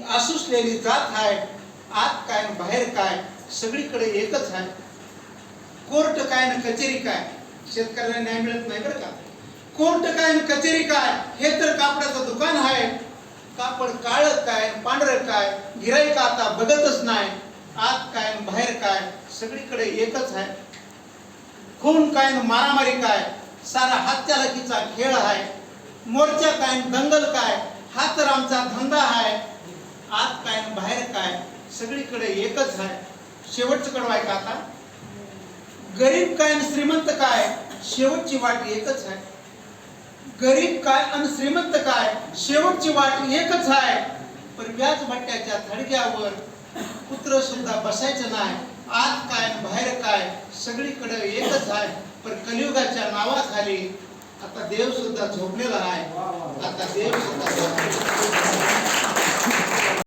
आसुसलेली जात आहे आत काय बाहेर काय सगळीकडे एकच आहे कोर्ट काय ना कचेरी काय? शेतकऱ्याला न्याय मिळत नाही बरं का? कोर्ट काय ना कचेरी काय? हे तर कापडाचं दुकान आहे कापड काळ काय पांढरं काय गिराईक आता बघतच नाही. आत काय बाहेर काय सगळीकडे एकच आहे खून काय मारामारी काय? सारा हातच्यालाकीचा खेळ आहे मोर्चा काय दंगल काय? हा तर आमचा धंदा आहे आत काय न बाहेर काय सगळीकडे एकच आहे शेवटचं कडवाय का आता? गरीब काय आणि श्रीमंत काय? शेवटची वाट एकच आहे. गरीब काय आणि श्रीमंत काय? शेवटची वाट एकच आहे. पण व्याज भट्ट्याच्या थडग्यावर कुत्र सुद्धा बसायचं नाही. आत काय बाहेर काय? सगळीकडे एकच आहे. पण कलियुगाच्या नावाखाली आता देव सुद्धा झोपलेला आहे. आता देव सुद्धा झोपलेला